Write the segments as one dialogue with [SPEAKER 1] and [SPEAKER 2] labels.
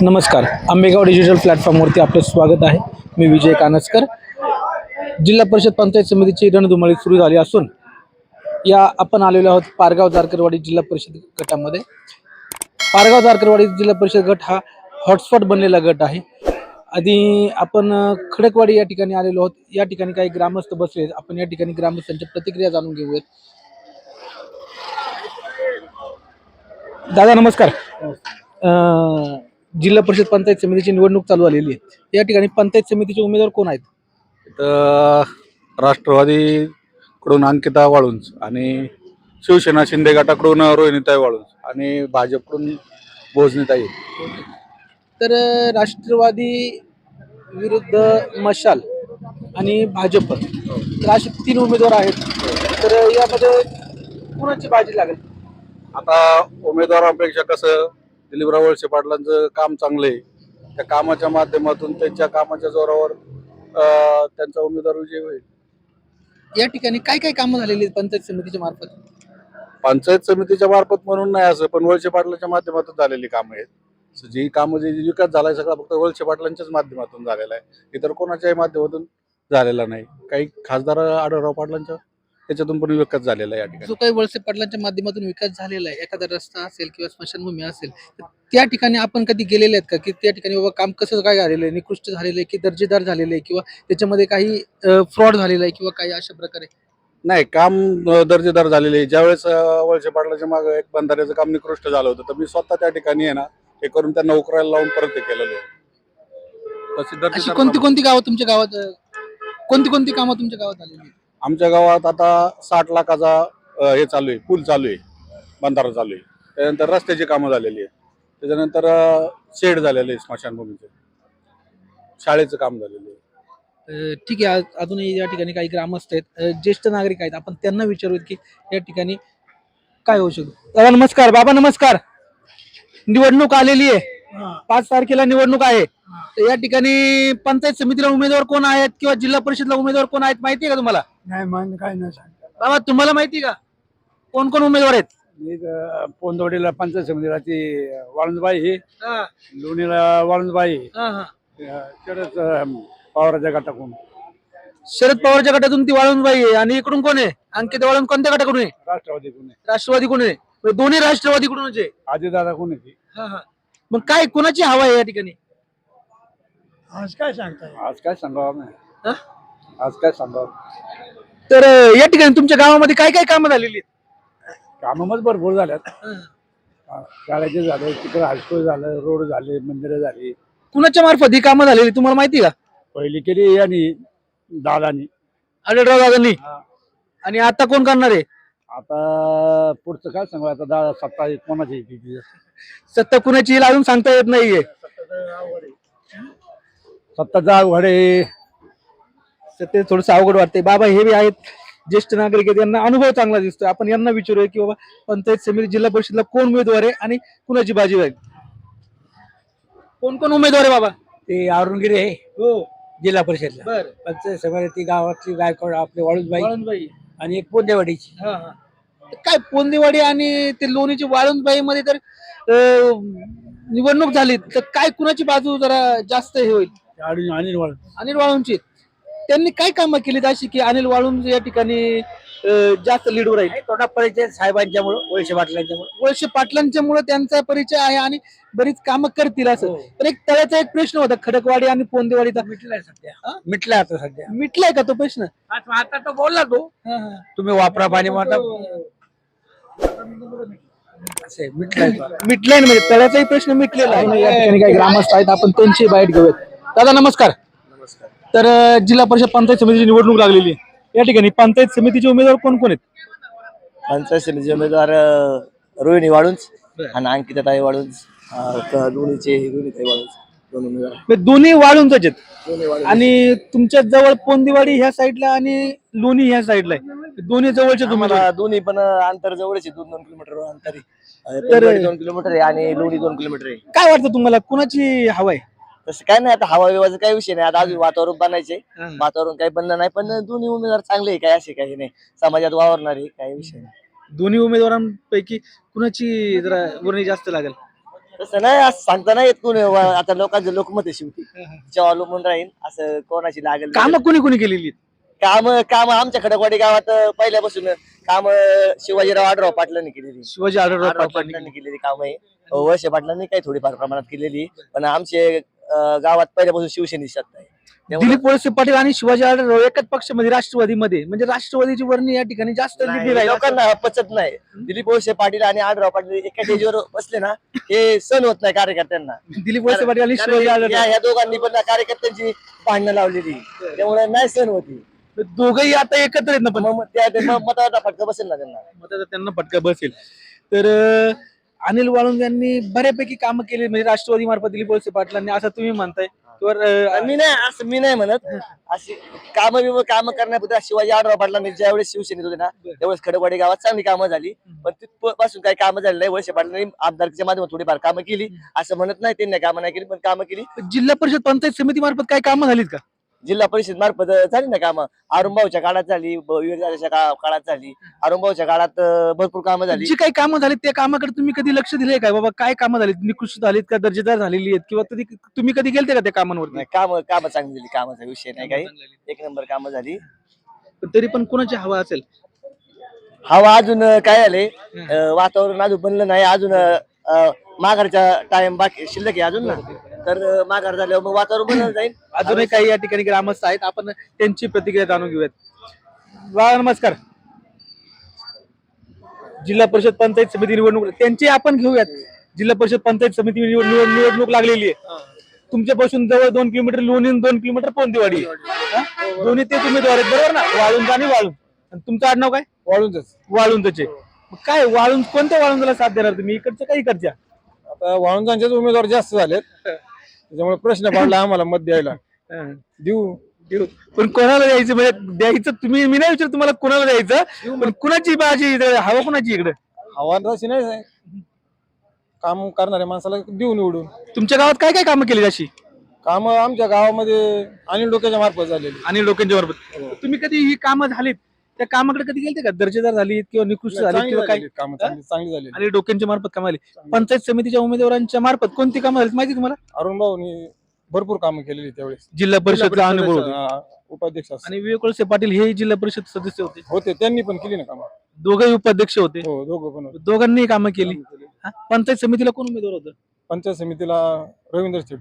[SPEAKER 1] नमस्कार. आंबेगाव डिजिटल प्लॅटफॉर्मवरती आपलं स्वागत आहे. मी विजय कानसकर. जिल्हा परिषद पंचायत समितीची रणधुमाळी सुरू झाली असून या आपण आलेलो आहोत पारगाव जारकरवाडी जिल्हा परिषद गटामध्ये. पारगाव जारकरवाडी जिल्हा परिषद गट हा हॉटस्पॉट बनलेला गट आहे. आधी आपण खडकवाडी या ठिकाणी आलेलो आहोत. या ठिकाणी काही ग्रामस्थ बसले आहेत. आपण या ठिकाणी ग्रामस्थांच्या प्रतिक्रिया जाणून घेऊयात. दादा नमस्कार. जिल्हा परिषद पंचायत समितीची निवडणूक चालू झालेली आहे. या ठिकाणी पंचायत समितीचे उमेदवार कोण आहेत?
[SPEAKER 2] तर राष्ट्रवादीकडून अंकिता वाळुंज आणि शिवसेना शिंदे गटाकडून रोहिणीताई वाळुंज आणि भाजपकडून भोजनीताई.
[SPEAKER 1] तर राष्ट्रवादी विरुद्ध मशाल आणि भाजप. तर असे तीन उमेदवार आहेत. तर यामध्ये कुणाची बाजी लागेल?
[SPEAKER 2] आता उमेदवारांपेक्षा कसं दिलीपराव वळसे पाटलांचं काम चांगलं आहे. त्या कामाच्या माध्यमातून त्यांच्या कामाच्या जोरावर अं, त्यांचा उमेदवार विजय होईल.
[SPEAKER 1] या ठिकाणी काय काय कामं झालेली आहेत पंचायत समितीच्या मार्फत?
[SPEAKER 2] पंचायत समितीच्या मार्फत म्हणून नाही असं पण वळसे पाटलांच्या माध्यमातून झालेली कामं आहेत. So जी कामं जे जे विकास झालाय सगळा फक्त वळसे पाटलांच्याच माध्यमातून झालेला आहे. इतर कोणाच्याही माध्यमातून झालेला नाही. काही खासदार आढळराव पाटलांच्या? त्याच्यातून पण विकास झालेला आहे या ठिकाणी.
[SPEAKER 1] जो काही वळसे पाटलांच्या माध्यमातून विकास झालेला आहे एखादा रस्ता असेल किंवा स्मशानभूमी असेल तर त्या ठिकाणी आपण कधी गेलेले आहेत का? की त्या ठिकाणी बाबा काम कसं काय झालेलं आहे निकृष्ट झालेलं आहे की दर्जेदार झालेलं आहे किंवा त्याच्यामध्ये काही फ्रॉड झालेला आहे किंवा काही अशा प्रकारे?
[SPEAKER 2] नाही काम दर्जेदार झालेले आहे. ज्यावेळेस वळसे पाटलाच्या मागे एक बंधाऱ्याचं काम निकृष्ट झालं होतं तर मी स्वतः त्या ठिकाणी आहे ना हे करून त्यांना उकरायला लावून परत ते केलेलं आहे.
[SPEAKER 1] अशी कोणती कोणती गावं तुमच्या गावात कोणती कोणती कामं तुमच्या गावात आलेली?
[SPEAKER 2] आमच्या गावात आता साठ लाखाचा हे चालू आहे पूल चालू आहे बंधारा चालू आहे. त्यानंतर रस्त्याची कामं झालेली आहे त्याच्यानंतर शेड झालेलं आहे स्मशानभूमीचं. शाळेचं काम झालेलं आहे.
[SPEAKER 1] ठीक आहे अजूनही या ठिकाणी काही ग्रामस्थ आहेत. ज्येष्ठ नागरिक आहेत. आपण त्यांना विचारूयात की या ठिकाणी काय होऊ शकतो? दादा नमस्कार. बाबा नमस्कार. निवडणूक आलेली आहे. पाच तारखेला निवडणूक आहे. तर या ठिकाणी पंचायत समितीला उमेदवार कोण आहेत किंवा जिल्हा परिषदला उमेदवार कोण आहेत माहिती आहे का तुम्हाला?
[SPEAKER 3] नाही मान काय नाही सांगता.
[SPEAKER 1] बाबा तुम्हाला माहिती आहे का? कोण कोण उमेदवार आहेत?
[SPEAKER 3] मी तर पोंदवडीला पंचायत समितीला ती वाळंदबाई ही लोणीला वाळंदबाई तरच पवाराच्या गटाकडून.
[SPEAKER 1] शरद पवारच्या गटातून ती वाळूनबाई आहे. आणि इकडून कोण आहे? अंकित वाळून कोणत्या गटाकडून आहे?
[SPEAKER 3] राष्ट्रवादीकडून आहे.
[SPEAKER 1] राष्ट्रवादी कोण आहे? म्हणजे दोन्ही राष्ट्रवादीकडूनच आहे.
[SPEAKER 3] आदिदादा कोण आहे ती?
[SPEAKER 1] मग काय कोणाची हवा आहे या ठिकाणी?
[SPEAKER 3] आज काय सांगता आज काय सांगावं आम्ही?
[SPEAKER 1] हा?
[SPEAKER 3] आज काय सांगावं?
[SPEAKER 1] तर अं, या ठिकाणी तुमच्या गावामध्ये काय काय कामं झालेली आहेत?
[SPEAKER 3] कामं भरपूर झाल्यात. शाळेचे झाले तिकडे हायस्कूल झालं रोड झाले मंदिरं झाली.
[SPEAKER 1] कुणाच्या मार्फत ही कामं झालेली तुम्हाला माहिती आहे का?
[SPEAKER 3] पहिली केली आणि दादानी
[SPEAKER 1] आढळराव दादांनी. आणि आता कोण करणार आहे?
[SPEAKER 3] आता पुढचं काय सांगू? आता दादा सत्ता कोणाची येते ती?
[SPEAKER 1] सत्ता कुणाची येईल अजून सांगता येत नाहीये.
[SPEAKER 3] सत्ताचा घडे
[SPEAKER 1] तर ते थोडंसं अवघड वाटतंय. बाबा हे बी आहेत ज्येष्ठ नागरिक आहेत यांना अनुभव चांगला दिसतोय. आपण यांना विचारूया की बाबा पंचायत समिती जिल्हा परिषदला कोण उमेदवार आहे आणि कुणाची बाजी राहील कोण कोण उमेदवार आहे बाबा?
[SPEAKER 3] ते अरुणगिरी आहे.
[SPEAKER 1] हो.
[SPEAKER 3] जिल्हा परिषदला.
[SPEAKER 1] बर.
[SPEAKER 3] पंचायत समिती गावातली गायकवाड आपले वाळूजबाई.
[SPEAKER 1] वाळूंजबाई.
[SPEAKER 3] आणि एक पोंदेवाडीची.
[SPEAKER 1] हा हा. तर काय पोंदेवाडी आणि ते लोणीची वाळूंजबाई मध्ये तर अं, निवडणूक झाली तर काय कुणाची बाजू जरा जास्त हे होईल?
[SPEAKER 3] आणि अनिल वाळू
[SPEAKER 1] अनिल वाळूंची त्यांनी काय कामं केली अशी की अनिल वाळूंज या ठिकाणी अं, जास्त लीडवर राहील?
[SPEAKER 3] थोडा परिचय साहेबांच्यामुळे वळसे पाटलांच्यामुळे.
[SPEAKER 1] वळसे पाटलांच्या मुळे त्यांचा परिचय आहे आणि बरीच कामं करतील असं.
[SPEAKER 3] हो.
[SPEAKER 1] पण एक तळ्याचा एक प्रश्न होता खडकवाडी आणि पोंदेवाडीचा.
[SPEAKER 3] मिटलाय सध्या? मिटलाय आता सध्या.
[SPEAKER 1] मिटलाय का तो प्रश्न?
[SPEAKER 3] आता तो बोलला तो.
[SPEAKER 1] हा, हा.
[SPEAKER 3] तुम्ही वापरा पाणी असे मिटलाय तो.
[SPEAKER 1] मिटलाय ना म्हणजे तळ्याचाही प्रश्न मिटलेला आहे. या ठिकाणी काही ग्रामस्थ आहेत आपण त्यांची बाईट घेऊयात. दादा नमस्कार. तर जिल्हा परिषद पंचायत समितीची निवडणूक लागलेली आहे. या ठिकाणी पंचायत समितीचे उमेदवार कोण कोण आहेत?
[SPEAKER 4] पंचायत समितीचे उमेदवार अ, रोहिणी वाळुंज
[SPEAKER 1] बरं.
[SPEAKER 4] आणि अंकिताताई वाळुंज. अ, क- दोन्हीचे रोहिणीताई वाळुंज दोन उमेदवार.
[SPEAKER 1] म्हणजे दोन्ही आहेत.
[SPEAKER 4] दोन्ही वाळुंज.
[SPEAKER 1] आणि तुमच्या जवळ पोंदिवाडी ह्या साईडला आणि लोणी ह्या साईडला आहे. दोन्ही जवळचे
[SPEAKER 4] आम्हाला दोन्ही पण अंतर जवळच आहे. दोन दोन किलोमीटर अंतर आहे. अ, पेंदवाडी दोन किलोमीटर आहे आणि लोणी दोन किलोमीटर आहे.
[SPEAKER 1] काय वाटतं तुम्हाला? कुणाची हवा आहे?
[SPEAKER 4] तसं काय नाही आता हवा विवाहाचा काही विषय नाही. आता अजून वातावरण बनायचे
[SPEAKER 1] हा.
[SPEAKER 4] वातावरण काही बनलं नाही पण दोन्ही उमेदवार चांगले आहे काय असे काही नाही. समाजात वावरणारे काही विषय नाही.
[SPEAKER 1] दोन्ही उमेदवारांपैकी कुणाची जरा वर्णी जास्त लागेल?
[SPEAKER 4] तसं नाही असं सांगता नाही येत कोणी. वा- आता लोकांचं लोकमत आहे शेवटी. जेव्हा अवलंबून राहील असं कोणाची लागेल
[SPEAKER 1] कामं कोणी कोणी केलेली आहेत?
[SPEAKER 4] काम काम आमच्या खडकवाडी गावात पहिल्यापासून काम शिवाजीराव आडराव पाटलांनी केलेली.
[SPEAKER 1] शिवाजी आढळराव
[SPEAKER 4] आडराव
[SPEAKER 1] पाटलांनी
[SPEAKER 4] पाटलांनी केलेली काम आहे. वळसे पाटलांनी काही थोडीफार प्रमाणात केलेली पण आमचे गावात पहिल्यापासून शिवसेनेची सत्ता आहे.
[SPEAKER 1] दिलीप वळसे पाटील आणि शिवाजी आढळराव एकाच पक्षामध्ये राष्ट्रवादीमध्ये. म्हणजे राष्ट्रवादीची वर्णी या ठिकाणी जास्त लिहिली
[SPEAKER 4] लोकांना पचत नाही. दिलीप वळसे पाटील आणि आडराव पाटील एका स्टेजवर बसले ना हे सण होत नाही कार्यकर्त्यांना.
[SPEAKER 1] दिलीप वळसे पाटील आणि
[SPEAKER 4] कारण
[SPEAKER 1] शिवाजी
[SPEAKER 4] या
[SPEAKER 1] आढळराव
[SPEAKER 4] या दोघांनी पण कार्यकर्त्यांची भांडणं लावलेली. त्यामुळे नाही सण होती.
[SPEAKER 1] दोघही आता एकत्र आहेत ना पण.
[SPEAKER 4] मग त्या ते मग मताचा फटका बसेल ना त्यांना.
[SPEAKER 1] मताचा त्यांना फटका बसेल. तर अं, अनिल वाळुंज यांनी बऱ्यापैकी कामं केली म्हणजे राष्ट्रवादी मार्फत दिलीप वळसे पाटलांनी असं तुम्ही म्हणताय. किंवा अं,
[SPEAKER 4] मी नाही असं मी नाही म्हणत. अशी काम बिम काम करण्याबद्दल शिवाजी आडराव पाटलांनी ज्यावेळेस शिवसेनेत होते ना त्यावेळेस खडकवाडी गावात चांगली कामं झाली. पण तिथपासून काही कामं झाली नाही. वळसे पाटलांनी आमदारकीच्या माध्यमातून थोडीफार कामं केली. असं म्हणत नाही त्यांनी कामं नाही केली पण कामं केली.
[SPEAKER 1] जिल्हा परिषद पंचायत समिती मार्फत काय कामं झालीत का?
[SPEAKER 4] जिल्हा परिषद मार्फत झाली ना कामं? अरुणभाऊच्या काळात झाली ब- का- काळात झाली अरुणभाऊच्या काळात अं, भरपूर कामं झाली.
[SPEAKER 1] जी काही कामं झालीत त्या कामाकडे तुम्ही कधी लक्ष दिले काय बाबा काय कामं झालीत? निकृष्ट झालीत का? दर्जेदार झालेली आहेत? किंवा कधी तुम्ही कधी गेलते का त्या कामांवरती?
[SPEAKER 4] नाही कामं कामं चांगली झाली कामाचा विषय नाही काही. एक नंबर कामं झाली.
[SPEAKER 1] पण तरी पण कोणाची हवा असेल?
[SPEAKER 4] हवा अजून अं, काय झाले अं, वातावरण अजून बनलं नाही. अजून अं, माघारचा टाइम बाकी शिल्लक आहे अजून ना? तर माघार झाल्यावर मग वातावरण बनलं जाईल.
[SPEAKER 1] अजूनही काही या ठिकाणी ग्रामस्थ आहेत. आपण त्यांची प्रतिक्रिया जाणून घेऊयात. वा नमस्कार. जिल्हा परिषद पंचायत समिती निवडणूक त्यांची आपण घेऊयात. जिल्हा परिषद पंचायत समिती निवड- निवड- निवडणूक लागलेली आहे. तुमच्यापासून जवळ दोन किलोमीटर लोणी दोन किलोमीटर पोंदेवाडी? दोन्ही तेच उमेदवार आहेत बरोबर ना? वाळुंज आणि वाळूंज. आणि तुमचं आडनाव काय?
[SPEAKER 3] वाळूनच
[SPEAKER 1] वाळुंजचे मग काय वाळुंज कोणत्या वाळुंजला साथ देणार तुम्ही? इकडच्या काही इकडच्या
[SPEAKER 3] आता वाळूंजांचेच उमेदवार जास्त झालेत. त्याच्यामुळे प्रश्न पडला आम्हाला मत द्यायला.
[SPEAKER 1] हा.
[SPEAKER 3] देऊ.
[SPEAKER 1] देऊ. पण कोणाला द्यायचं? म्हणजे द्यायचं तुम्ही मी नाही विचार तुम्हाला कोणाला द्यायचं पण कुणाची बाजी इथं? हवा कुणाची इकडे?
[SPEAKER 3] हवा तशी नाही. आहे. काम करणाऱ्या माणसाला देऊ निवडून.
[SPEAKER 1] तुमच्या गावात काय काय कामं केली अशी?
[SPEAKER 3] काम आमच्या गावामध्ये अनिल डोक्याच्या मार्फत झालेली.
[SPEAKER 1] आणि लोकांच्या बरोबर तुम्ही कधी ही कामं झालीत? त्या कामाकडे कधी गेलते का? दर्जेदार झालीत किंवा निकृष्ट
[SPEAKER 3] चांगली
[SPEAKER 1] किंवा काय?
[SPEAKER 3] कामं चांगली चांगली झालेली.
[SPEAKER 1] आणि डोक्यांच्या मार्फत कामं झाली पंचायत समितीच्या उमेदवारांच्या मार्फत कोणती कामं झालीत माहिती तुम्हाला?
[SPEAKER 3] अरुण भाऊनी भरपूर कामं केलेली त्यावेळेस.
[SPEAKER 1] जिल्हा परिषदचा अनुभव होते.
[SPEAKER 3] उपाध्यक्ष असं.
[SPEAKER 1] आणि विवेक वळसे पाटील हे जिल्हा परिषद सदस्य होते.
[SPEAKER 3] होते त्यांनी पण केली ना कामं.
[SPEAKER 1] दोघंही उपाध्यक्ष होते.
[SPEAKER 3] हो दोघं पण होते.
[SPEAKER 1] दोघांनी कामं केली. हा? पंचायत समितीला कोण उमेदवार होतं?
[SPEAKER 3] पंचायत समितीला रवींद्र शेट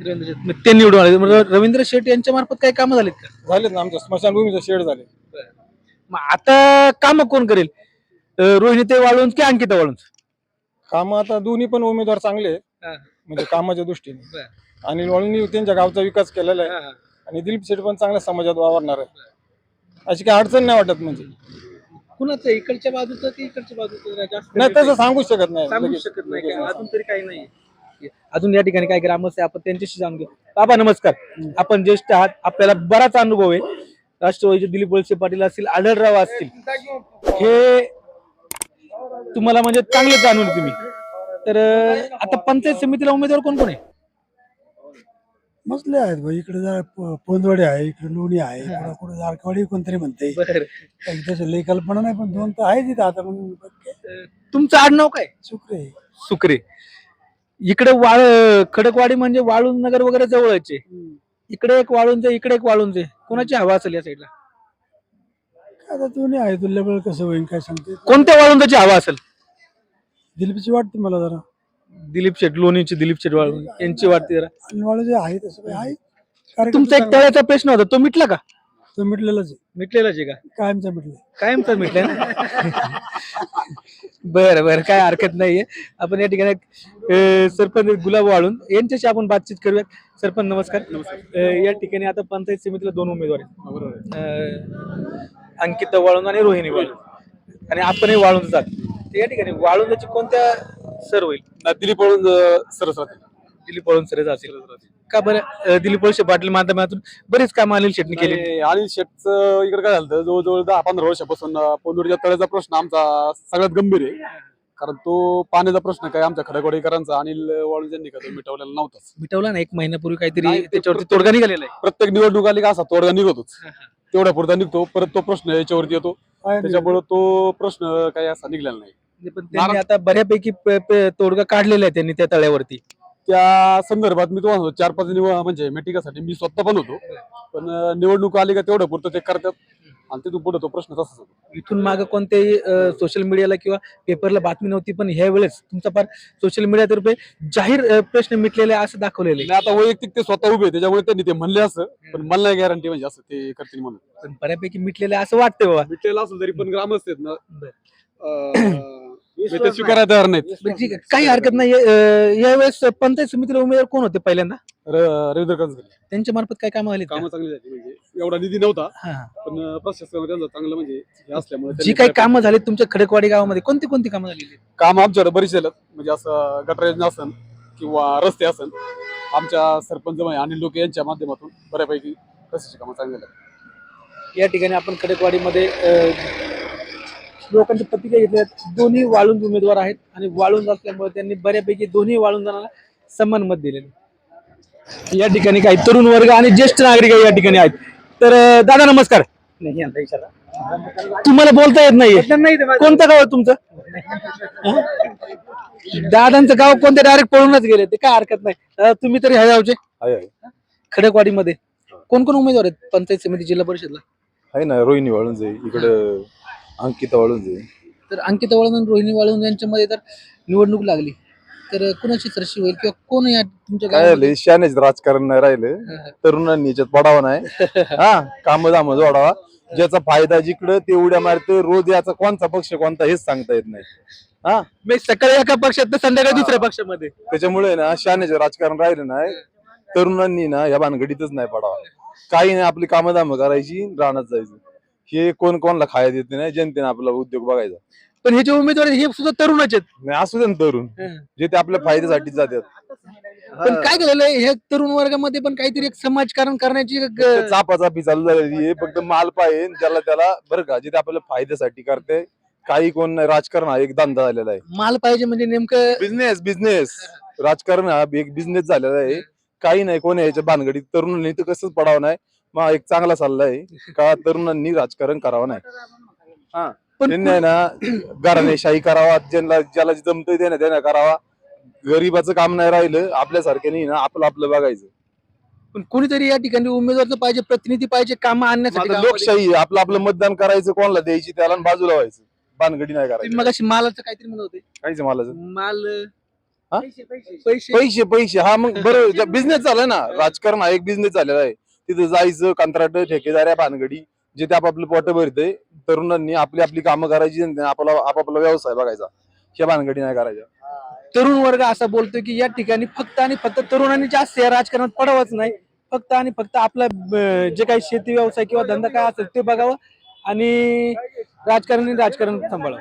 [SPEAKER 1] रवींद्र शेट. मग ते निवडून आले मग रवींद्र शेट यांच्या मार्फत काही कामं झालीत का?
[SPEAKER 3] झालेत ना आमच्या स्मशानभूमीचे शेड झाले.
[SPEAKER 1] मग आता काम कोण करेल? अं, रोहिणी वाळूंज की अंकिता वाळूंज
[SPEAKER 3] काम आता दोन्ही पण उमेदवार चांगले आहेत. म्हणजे कामाच्या दृष्टीने. आणि वळूंनी त्यांच्या गावचा विकास केलेला आहे. आणि दिलीप शेठ पण चांगल्या समाजात वावरणार आहे. अशी काही अडचण नाही वाटत म्हणजे.
[SPEAKER 1] कुणाचं? इकडच्या बाजूचं की इकडच्या बाजूचं? जरा जास्त
[SPEAKER 3] नाही तसं सांगू शकत नाही.
[SPEAKER 1] सांगू
[SPEAKER 3] लगेच.
[SPEAKER 1] शकत नाही काय अजून तरी काही नाही. अजून या ठिकाणी काय ग्रामस्थ आहे आपण त्यांच्याशी जाणून घेऊ. बाबा नमस्कार. आपण ज्येष्ठ आहात. आपल्याला बराच अनुभव आहे. राष्ट्रवादीचे दिलीप वळसे पाटील असतील आढळराव असतील हे तुम्हाला म्हणजे चांगले जाणून तुम्ही. तर आता पंचायत समितीला उमेदवार कोण कोण आहे?
[SPEAKER 5] मसले आहेत भाई इकडे जरा प- पोंदवाडी आहे इकडे लोणी आहे इकडे कुठे जारकवाडी कोणतरी म्हणते. तसं लई कल्पना नाही पण दोन तर आहे तिथं आता मग बघ,
[SPEAKER 1] तुमचं आडनाव काय?
[SPEAKER 5] शुक्र आहे
[SPEAKER 1] सुक्रे इकडे वाळ खडकवाडी म्हणजे वाळूंज नगर वगैरे जवळच. इकडे एक वाळूंज आहे इकडे एक वाळूंज आहे कोणाची हवा असेल या साईडला
[SPEAKER 5] आता दोन्ही आहे तुल्यबळ कसं होईल काय सांगते?
[SPEAKER 1] कोणत्या वाळुंजाची हवा असेल?
[SPEAKER 5] दिलपीची वाटते मला जरा.
[SPEAKER 1] दिलीप शेट लोणीची दिलीप शेट वाळूंज यांची वाटते जरा.
[SPEAKER 5] आणि वाळू जे आहे तसं काही आहे?
[SPEAKER 1] तुमचा एक. तळ्याचा प्रश्न होता. तो मिटला का?
[SPEAKER 5] तो मिटलेलाच आहे.
[SPEAKER 1] मिटलेलाच आहे का?
[SPEAKER 5] कायमचा मिटले.
[SPEAKER 1] कायमचा मिटलाय ना? बरं बरं. काय हरकत नाहीये. आपण या ठिकाणी अं, सरपंच गुलाब वाळून यांच्याशी आपण बातचीत करूयात. सरपंच नमस्कार. अं, या ठिकाणी आता पंचायत समितीला दोन उमेदवार आहेत. अं, अंकिता वाळून आणि रोहिणी वाळून. आणि आपणही वाळून जात. तर या ठिकाणी वाळूंजाची कोणत्या सर होईल?
[SPEAKER 2] दिलीप पळून सरस राहते
[SPEAKER 1] दिलीप वळून सर असेल का बरं? अं, दिलीप वळसे पाटील माध्यमातून बरेच काम अनिल शेटणी केली.
[SPEAKER 2] आणि अनिल शेटचं इकडे काय झालं जवळजवळ दहा पंधरा वर्षापासून अं, पोंदुरीच्या तळ्याचा प्रश्न आमचा सगळ्यात गंभीर आहे. कारण तो पाण्याचा प्रश्न काय? आमच्या खडकवाडीकरांचा अनिल वाळून यांनी का तो मिटवलेला नव्हताच.
[SPEAKER 1] मिटवला ना एक महिन्यापूर्वी काहीतरी
[SPEAKER 2] नाही, ते
[SPEAKER 1] त्याच्यावरती तोडगा निघालेला आहे.
[SPEAKER 2] प्रत्येक निवडणूक आली का असा तोडगा निघतोच. तेवढ्या पुरता निघतो परत तो प्रश्न याच्यावरती येतो. त्याच्यामुळे तो प्रश्न काही असा निघलेला नाही.
[SPEAKER 1] पण त्यांनी आता बऱ्यापैकी प- प- तोडगा काढलेला आहे त्यांनी त्या तळ्यावरती.
[SPEAKER 6] त्या संदर्भात मी तुम्हाला चार पाच निवड म्हणजे मिटिंगासाठी मी स्वतः पण होतो. पण निवडणूक आली का तेवढं पुरतं ते करतात. आणि तिथून पुढे तो प्रश्न तसाच होतो.
[SPEAKER 1] इथून मागे कोणत्याही सोशल मीडियाला किंवा पेपरला बातमी नव्हती पण ह्या वेळेस तुमचा फार सोशल मीडियातर्फे जाहीर अ, प्रश्न मिटलेले आहे असं दाखवलेले
[SPEAKER 6] आणि आता वैयक्तिक ते स्वतः उभे आहे, त्याच्यामुळे त्यांनी ते म्हणले असं पण मला नाही गॅरंटी म्हणजे असं ते करतील म्हणून.
[SPEAKER 1] पण बऱ्यापैकी मिटलेले आहे असं वाटतं बाबा.
[SPEAKER 6] मिटलेलं असेल तरी पण ग्रामस्थ आहेत ना. अं, ते ते स्वीकारायला तयार नाहीत.
[SPEAKER 1] बरं, ठीक आहे. काही हरकत नाही. अ, यावेळेस पंचायत समितीला उमेदवार कोण होते पहिल्यांदा?
[SPEAKER 6] र- रवींद्र कंसगरे
[SPEAKER 1] त्यांच्या मार्फत काय कामं आली
[SPEAKER 6] कामं चांगली झाली म्हणजे एवढा निधी नव्हता
[SPEAKER 1] हा
[SPEAKER 6] पण अं, प्रशासनामध्ये त्यांचं चांगलं म्हणजे हे असल्यामुळे
[SPEAKER 1] जी
[SPEAKER 6] त्यांनी
[SPEAKER 1] काही कामं झाली तुमच्या खडकवाडी गावामध्ये कोणती कोणती कामं झालेली आहेत?
[SPEAKER 6] काम आमच्याकडे बरीच झालं म्हणजे असं गटर योजना असन किंवा रस्ते असन आमच्या सरपंच म्हणजे अनिल लोके यांच्या माध्यमातून बऱ्यापैकी रस्त्याची कामं चांगली झाली
[SPEAKER 1] या ठिकाणी आपण खडकवाडीमध्ये अ, लोकांची प्रतिक्रिया घेतल्या आहेत. दोन्ही वाळूंज उमेदवार आहेत आणि वाळूंज असल्यामुळे त्यांनी बऱ्यापैकी दोन्ही वाळुंजांना समान मत दिलेले या ठिकाणी काही तरुण वर्ग आणि ज्येष्ठ नागरिक या ठिकाणी आहेत. तर दादा नमस्कार. तुम्हाला बोलता येत नाहीये. कोणतं गाव आहे तुमचं? हं? दादांचं गाव कोणत्या डायरेक्ट पळूनच गेले. ते काय हरकत नाही. तुम्ही तरी ह्या गावचे?
[SPEAKER 7] आहे आहे.
[SPEAKER 1] खडकवाडीमध्ये. कोण कोण उमेदवार आहेत पंचायत समिती जिल्हा परिषदला?
[SPEAKER 7] आहे ना रोहिणी वाळूंज आहे. इकडं अंकिता वाळूंज
[SPEAKER 1] तर अंकिता वळून आणि रोहिणी वळून यांच्यामध्ये तर निवडणूक लागली. तर कुणाची चर्चा होईल किंवा कोण या तुमच्या
[SPEAKER 7] काय
[SPEAKER 1] गावामध्ये-
[SPEAKER 7] शानेच राजकारण नाही राहिलं. तरुणांनी याच्यात पडावा नाही. हा काम दाम जोडावा. ज्याचा फायदा जिकडं ते उड्या मारते रोज याचा कोणता पक्ष कोणता हेच सांगता येत नाही. हा?
[SPEAKER 1] मी सकाळी एका पक्षात तर संध्याकाळी दुसऱ्या पक्षामध्ये.
[SPEAKER 7] त्याच्यामुळे ना शानेच राजकारण राहिलं नाही. तरुणांनी ना या भानगडीतच नाही पडावा. काही नाही आपली कामं दाम करायची रानात जायचं. हे कोण कोणाला खायला देत नाही जनतेने आपला उद्योग बघायचा.
[SPEAKER 1] पण हे जे उमेदवार आहेत, हे सुद्धा तरुणच आहेत.
[SPEAKER 7] नाही असू दे ना तरुण.
[SPEAKER 1] हं.
[SPEAKER 7] जे ते आपल्या फायद्यासाठी जातात.
[SPEAKER 1] पण काय झालंय हे तरुण वर्गामध्ये पण काहीतरी एक समाजकारण करण्याची एक,
[SPEAKER 7] चापाचापी चालू झालेली आहे फक्त माल पाहिजे ज्याला त्याला बरं का जिथे आपल्या फायद्यासाठी करते काही कोण नाही राजकारण हा एक धंदा झालेला आहे.
[SPEAKER 1] माल पाहिजे म्हणजे नेमकं
[SPEAKER 7] बिझनेस बिझनेस राजकारण हा एक बिझनेस झालेला आहे. काही नाही कोण याच्या भानगडीत? तरुणांनी तर कसंच पडावं नाही? मग एक चांगला सल्ला आहे. का तरुणांनी राजकारण करावं नाही?
[SPEAKER 1] पण
[SPEAKER 7] त्यांनी आहे ना घराणेशाही करावा ज्यांना ज्याला जमतंय त्याने त्याने करावा. गरीबाचं काम नाही राहिलं आपल्यासारख्याने ना आपलं आपलं बघायचं.
[SPEAKER 1] पण कोणीतरी या ठिकाणी उमेदवार तर पाहिजे प्रतिनिधी पाहिजे काम आणण्यासाठी
[SPEAKER 7] आता. लोकशाही आहे. आपलं आपलं मतदान करायचं कोणाला द्यायची त्याला आणि बाजूला व्हायचं. भानगडी नाही करायची.
[SPEAKER 1] मगाशी मालाचं काहीतरी म्हणत होते.
[SPEAKER 7] काहीच मालाचं?
[SPEAKER 1] माल
[SPEAKER 7] हा?
[SPEAKER 1] पैसे
[SPEAKER 7] पैसे. पैसे हा मग बरं बिझनेस झालाय ना राजकारण हा एक बिझनेस झालेला आहे. तिथं जायचं कंत्राट ठेकेदार भानगडी जे ते आपापलं पोट भरते तरुणांनी आपली आपली कामं करायची आणि आपला आपापला व्यवसाय बघायचा. ह्या भानगडी नाही करायच्या
[SPEAKER 1] तरुण वर्ग असा बोलतोय की या ठिकाणी फक्त आणि फक्त तरुणांनी जास्त या राजकारणात पडावंच नाही. फक्त आणि फक्त आपला अं, जे काही शेती व्यवसाय किंवा धंदा काय असेल ते बघावं आणि राजकारणी राजकारण सांभाळावं.